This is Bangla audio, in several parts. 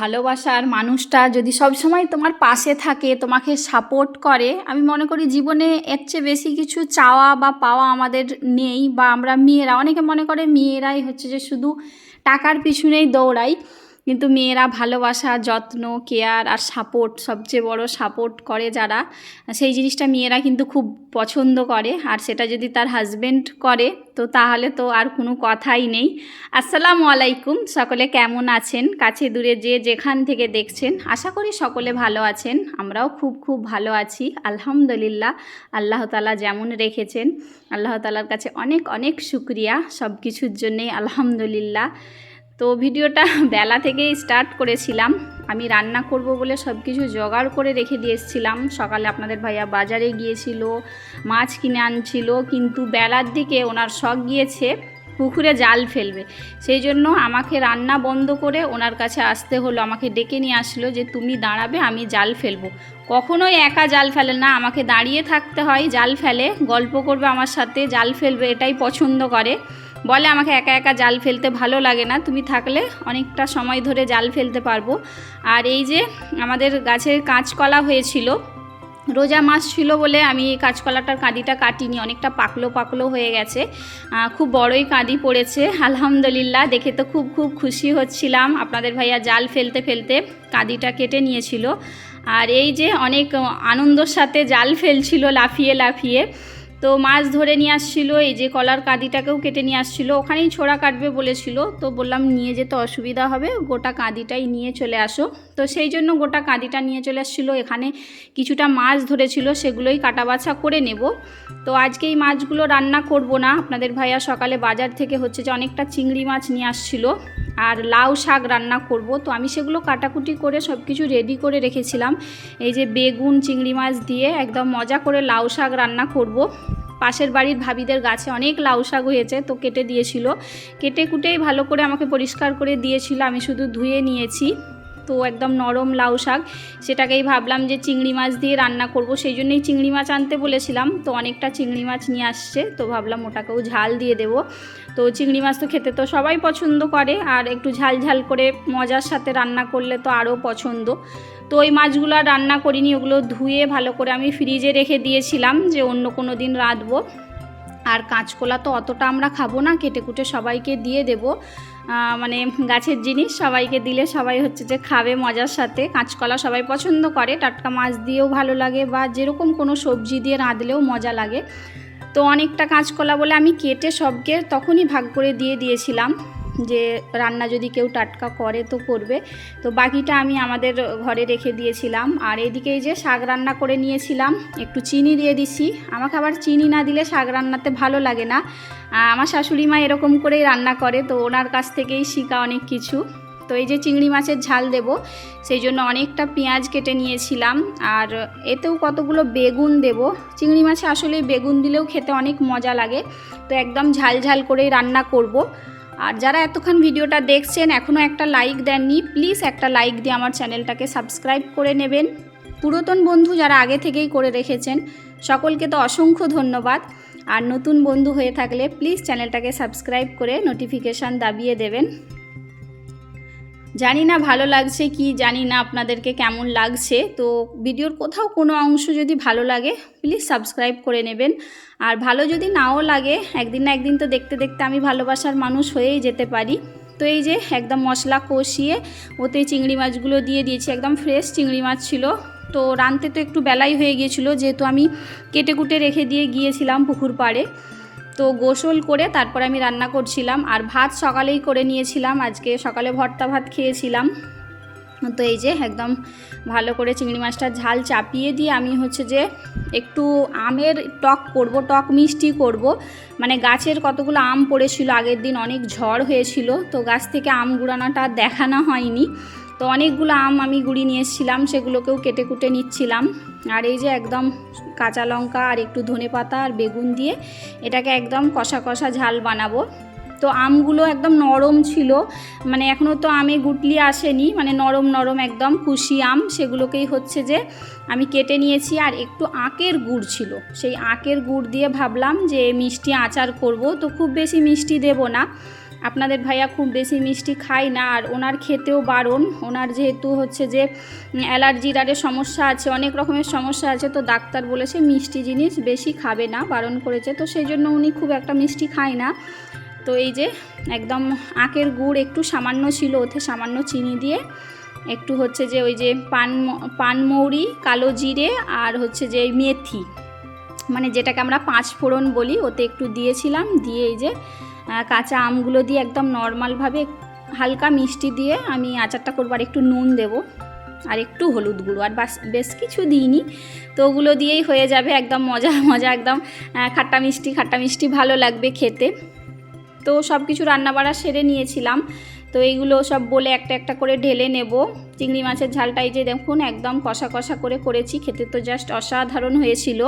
ভালোবাসার মানুষটা যদি সবসময় তোমার পাশে থাকে, তোমাকে সাপোর্ট করে, আমি মনে করি জীবনে এর চেয়ে বেশি কিছু চাওয়া বা পাওয়া আমাদের নেই বা আমরা মেয়েরা, অনেকে মনে করে মেয়েরাই হচ্ছে যে শুধু টাকার পিছনেই দৌড়াই কিন্তু মেয়েরা ভালোবাসা, যত্ন, কেয়ার আর সাপোর্ট সবচেয়ে বড় সাপোর্ট করে যারা, সেই জিনিসটা মেয়েরা কিন্তু খুব পছন্দ করে। আর সেটা যদি তার হাজবেন্ড করে, তো তাহলে তো আর কোনো কথাই নেই। আসসালামু আলাইকুম, সকলে কেমন আছেন? কাছে দূরে যে যেখান থেকে দেখছেন, আশা করি সকলে ভালো আছেন। আমরাও খুব খুব ভালো আছি, আলহামদুলিল্লাহ। আল্লাহ তালা যেমন রেখেছেন, আল্লাহ তালার কাছে অনেক অনেক শুক্রিয়া সব কিছুর জন্যেই, আলহামদুলিল্লাহ। তো ভিডিওটা বেলা থেকেই স্টার্ট করেছিলাম। আমি রান্না করব বলে সব কিছু জোগাড় করে রেখে দিয়ে এসেছিলাম। সকালে আপনাদের ভাইয়া বাজারে গিয়েছিল, মাছ কিনে আনছিল, কিন্তু বেলার দিকে ওনার শখ গিয়েছে পুকুরে জাল ফেলবে। সেই জন্য আমাকে রান্না বন্ধ করে ওনার কাছে আসতে হলো। আমাকে ডেকে নিয়ে আসলো যে, তুমি দাঁড়াবে, আমি জাল ফেলব। কখনোই একা জাল ফেলে না, আমাকে দাঁড়িয়ে থাকতে হয়, জাল ফেলে, গল্প করবে আমার সাথে, জাল ফেলবে, এটাই পছন্দ করে। বলে আমাকে একা একা জাল ফেলতে ভালো লাগে না। তুমি থাকলে অনেকটা সময় ধরে জাল ফেলতে পারব। আর এই যে আমাদের গাছের কাঁচকলা হয়েছিল, রোজা মাস ছিল বলে আমি এই কাঁচকলাটার কাঁদিটা কাটিনি, অনেকটা পাকলো পাকলো হয়ে গেছে। খুব বড়ই কাঁদি পড়েছে, আলহামদুলিল্লাহ। দেখে তো খুব খুব খুশি হচ্ছিলাম। আপনাদের ভাইয়া জাল ফেলতে ফেলতে কাঁদিটা কেটে নিয়েছিল। আর এই যে অনেক আনন্দর সাথে জাল ফেলছিল লাফিয়ে লাফিয়ে। তো মাছ ধরে নিয়ে আসছিল, এই যে কলার কাঁদিটাকেও কেটে নিয়ে আসছিল, ওখানেই ছোড়া কাটবে বলেছিল, তো বললাম নিয়ে যেতে অসুবিধা হবে, গোটা কাঁদিটাই নিয়ে চলে আসো। তো সেই জন্য গোটা কাঁদিটা নিয়ে চলে আসছিল। এখানে কিছুটা মাছ ধরেছিল, সেগুলোই কাটা বাছা করে নেব। তো আজকে এই মাছগুলো রান্না করব না। আপনাদের ভাইয়া সকালে বাজার থেকে হচ্ছে যে অনেকটা চিংড়ি মাছ নিয়ে আসছিল আর লাউ শাক রান্না করব। তো আমি সেগুলো কাটাকুটি করে সব কিছু রেডি করে রেখেছিলাম। এই যে বেগুন, চিংড়ি মাছ দিয়ে একদম মজা করে লাউ শাক রান্না করব। পাশের বাড়ির ভাবিদের গাছে অনেক লাউ শাক হয়েছে, তো কেটে দিয়েছিল। কেটে কুটেই ভালো করে আমাকে পরিষ্কার করে দিয়েছিল। আমি শুধু ধুয়ে নিয়েছি। তো একদম নরম লাউ শাক। সেটাকেই ভাবলাম যে চিংড়ি মাছ দিয়ে রান্না করব। সেই জন্যই চিংড়ি মাছ আনতে বলেছিলাম। তো অনেকটা চিংড়ি মাছ নিয়ে আসছে। তো ভাবলাম ওটাকেও ঝাল দিয়ে দেবো। তো চিংড়ি মাছ তো খেতে তো সবাই পছন্দ করে। আর একটু ঝাল ঝাল করে মজার সাথে রান্না করলে তো আরও পছন্দ। তো ওই মাছগুলো রান্না করিনি। ওগুলো ধুয়ে ভালো করে আমি ফ্রিজে রেখে দিয়েছিলাম যে অন্য কোনো দিন রাঁধবো। আর কাঁচকলা তো অতটা আমরা খাব না কেটে কুটে সবাইকে দিয়ে দেব। মানে গাছের জিনিস সবাইকে দিলে সবাই হচ্ছে যে খাবে মজার সাথে। কাঁচকলা সবাই পছন্দ করে, টাটকা মাছ দিয়েও ভালো লাগে বা যেরকম কোনো সবজি দিয়ে রাঁধলেও মজা লাগে। তো অনেকটা কাঁচকলা বলে আমি কেটে সবকে তখনই ভাগ করে দিয়ে দিয়েছিলাম। যে রান্না যদি কেউ টাটকা করে তো করবে। তো বাকিটা আমি আমাদের ঘরে রেখে দিয়েছিলাম। আর এদিকে যে শাক রান্না করে নিয়েছিলাম, একটু চিনি দিয়ে দিছি। আমাকে আবার চিনি না দিলে শাক রান্নাতে ভালো লাগে না। আমার শাশুড়ি মা এরকম করেই রান্না করে, তো ওনার কাছ থেকেই শেখা অনেক কিছু। তো এই যে চিংড়ি মাছের ঝাল দেব, সেই জন্য অনেকটা পেঁয়াজ কেটে নিয়েছিলাম। আর এতেও কতগুলো বেগুন দেব। চিংড়ি মাছে আসলে বেগুন দিলেও খেতে অনেক মজা লাগে। তো একদম ঝাল ঝাল করেই রান্না করব। আর যারা এতক্ষণ ভিডিওটা দেখছেন এখনও একটা লাইক দেননি প্লিজ একটা লাইক দিয়ে আমার চ্যানেলটাকে সাবস্ক্রাইব করে নেবেন। পুরাতন বন্ধু যারা আগে থেকেই করে রেখেছেন, সকলকে তো অসংখ্য ধন্যবাদ। আর নতুন বন্ধু হয়ে থাকলে প্লিজ চ্যানেলটাকে সাবস্ক্রাইব করে নোটিফিকেশান দাবিয়ে দেবেন। জানি না ভালো লাগছে কি, জানি না আপনাদেরকে কেমন লাগছে। তো ভিডিওর কোথাও কোনো অংশ যদি ভালো লাগে প্লিজ সাবস্ক্রাইব করে নেবেন। আর ভালো যদি নাও লাগে, একদিন না একদিন তো দেখতে দেখতে আমি ভালোবাসার মানুষ হয়েই যেতে পারি। তো এই যে একদম মশলা কষিয়ে, ওতে চিংড়ি মাছগুলো দিয়ে দিয়েছি, একদম ফ্রেশ চিংড়ি মাছ ছিল। তো রানতে তো একটু বেলাই হয়ে গিয়েছিল, যেহেতু আমি কেটে কুটে রেখে দিয়ে গিয়েছিলাম পুকুর পাড়ে। তো গোসল করে তারপর আমি রান্না করছিলাম আর ভাত সকালেই করে নিয়েছিলাম। আজকে সকালে ভর্তা ভাত খেয়েছিলাম। তো এই যে একদম ভালো করে চিংড়ি মাছটা ঝাল চাপিয়ে দিয়ে আমি হচ্ছে যে একটু আমের টক করব, টক মিষ্টি করব। মানে গাছের কতগুলো আম পড়েছিল, আগের দিন অনেক ঝড় হয়েছিল, তো গাছ থেকে আম গুড়ানোটা দেখানো হয়নি। তো অনেকগুলো আম আমি গুড়ি নিয়ে এসেছিলাম, সেগুলোকেও কেটে কুটে নিচ্ছিলাম। আর এই যে একদম কাঁচা লঙ্কা আর একটু ধনে পাতা আর বেগুন দিয়ে এটাকে একদম কষা কষা ঝাল বানাবো। তো আমগুলো একদম নরম ছিল মানে এখনও তো আমে গুটলি আসেনি মানে নরম নরম একদম কুশি আম, সেগুলোকেই হচ্ছে যে আমি কেটে নিয়েছি। আর একটু আঁকের গুড় ছিল, সেই আঁকের গুড় দিয়ে ভাবলাম যে মিষ্টি আচার করব, তো খুব বেশি মিষ্টি দেব না। আপনাদের ভাইয়া খুব বেশি মিষ্টি খায় না আর ওনার খেতেও বারণ। ওনার যেহেতু হচ্ছে যে অ্যালার্জির আরে সমস্যা আছে, অনেক রকমের সমস্যা আছে, তো ডাক্তার বলেছে মিষ্টি জিনিস বেশি খাবে না, বারণ করেছে। তো সেই জন্য উনি খুব একটা মিষ্টি খায় না। তো এই যে একদম আখের গুড় একটু সামান্য ছিল, ওতে সামান্য চিনি দিয়ে একটু হচ্ছে যে ওই যে পান পানমৌরি কালো জিরে আর হচ্ছে যে মেথি। মানে যেটাকে আমরা পাঁচ ফোড়ন বলি, ওতে একটু দিয়েছিলাম, দিয়ে এই যে কাঁচা আমগুলো দিয়ে একদম নর্মালভাবে হালকা মিষ্টি দিয়ে আমি আচারটা করব, আর একটু নুন দেবো, আর একটু হলুদ গুঁড়ো, আর বাস, বেশ কিছু দিইনি। তো ওগুলো দিয়েই হয়ে যাবে একদম মজা মজা একদম খাট্টা মিষ্টি খাট্টা মিষ্টি ভালো লাগবে খেতে। তো সব কিছু রান্নাবাড়া সেরে নিয়েছিলাম। তো এইগুলো সব বলে একটা একটা করে ঢেলে নেব। চিংড়ি মাছের ঝালটা এই যে দেখুন, একদম কষা কষা করে করেছি, খেতে তো জাস্ট অসাধারণ হয়েছিল।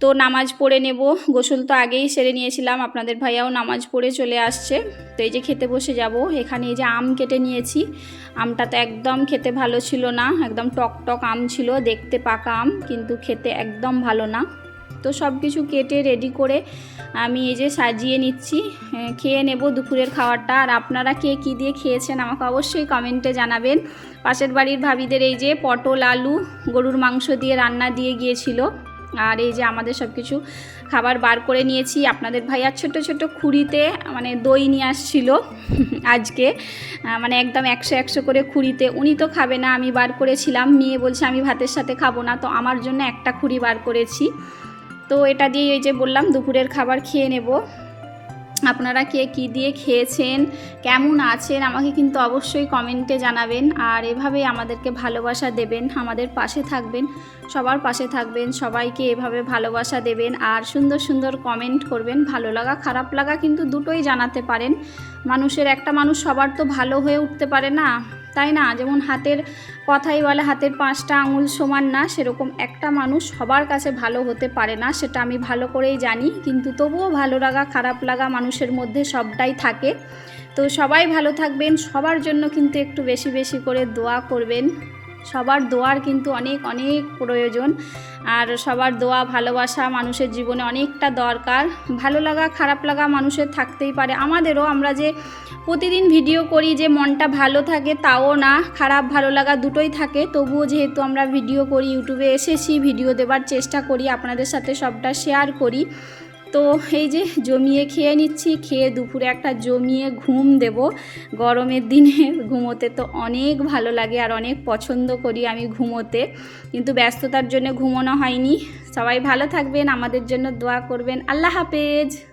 তো নামাজ পড়ে নেব। গোসল তো আগেই সেরে নিয়েছিলাম। আপনাদের ভাইয়াও নামাজ পড়ে চলে আসছে। তো এই যে খেতে বসে যাব। এখানে এই যে আম কেটে নিয়েছি। আমটা তো একদম খেতে ভালো ছিল না। একদম টক টক আম ছিল। দেখতে পাকা আম, কিন্তু খেতে একদম ভালো না। তো সব কিছু কেটে রেডি করে আমি এই যে সাজিয়ে নিচ্ছি। খেয়ে নেব দুপুরের খাবারটা। আর আপনারা কে কী দিয়ে খেয়েছেন আমাকে অবশ্যই কমেন্টে জানাবেন। পাশের বাড়ির ভাবিদের এই যে পটল, আলু, গরুর মাংস দিয়ে রান্না দিয়ে গিয়েছিল। আর এই যে আমাদের সব কিছু খাবার বার করে নিয়েছি। আপনাদের ভাইয়া ছোট ছোট খুঁড়িতে মানে দই নিয়ে আসছিল আজকে। মানে একদম একশো একশো করে খুঁড়িতে। উনি তো খাবে না, আমি বার করেছিলাম। মেয়ে বলছে, আমি ভাতের সাথে খাব না। তো আমার জন্য একটা খুঁড়ি বার করেছি। তো এটা দিয়ে এই যে বললাম, দুপুরের খাবার খেয়ে নেব। আপনারা কে কী দিয়ে খেয়েছেন, কেমন আছেন, আমাকে কিন্তু অবশ্যই কমেন্টে জানাবেন। আর এভাবেই আমাদেরকে ভালোবাসা দেবেন, আমাদের পাশে থাকবেন, সবার পাশে থাকবেন, সবাইকে এভাবে ভালোবাসা দেবেন আর সুন্দর সুন্দর কমেন্ট করবেন। ভালো লাগা, খারাপ লাগা কিন্তু দুটোই জানাতে পারেন। মানুষের, একটা মানুষ সবার তো ভালো হয়ে উঠতে পারে না। তাই না? যেমন হাতের কথাই বলে, হাতের পাঁচটা আঙুল সমান না, সেরকম একটা মানুষ সবার কাছে ভালো হতে পারে না, সেটা আমি ভালো করেই জানি। কিন্তু তবুও ভালো লাগা, খারাপ লাগা মানুষের মধ্যে সবটাই থাকে। তো সবাই ভালো থাকবেন, সবার জন্য কিন্তু একটু বেশি বেশি করে দোয়া করবেন। সবার দোয়ার কিন্তু অনেক অনেক প্রয়োজন। আর সবার দোয়া, ভালোবাসা মানুষের জীবনে অনেকটা দরকার। ভালো লাগা, খারাপ লাগা মানুষের থাকতেই পারে। আমাদেরও আমরা যে প্রতিদিন ভিডিও করি যে মনটা ভালো থাকে তাও না, খারাপ, ভালো লাগা দুটোই থাকে। তবুও যেহেতু আমরা ভিডিও করি, ইউটিউবে এসেছি, ভিডিও দেবার চেষ্টা করি, আপনাদের সাথে সবটা শেয়ার করি। তো এই যে জমিয়ে খেয়ে নিচ্ছি, খেয়ে দুপুরে একটা জমিয়ে ঘুম দেব। গরমের দিনে ঘুমোতে তো অনেক ভালো লাগে আর অনেক পছন্দ করি আমি ঘুমোতে। কিন্তু ব্যস্ততার জন্য ঘুমোনো হয়নি। সবাই ভালো থাকবেন, আমাদের জন্য দোয়া করবেন। আল্লাহ হাফেজ!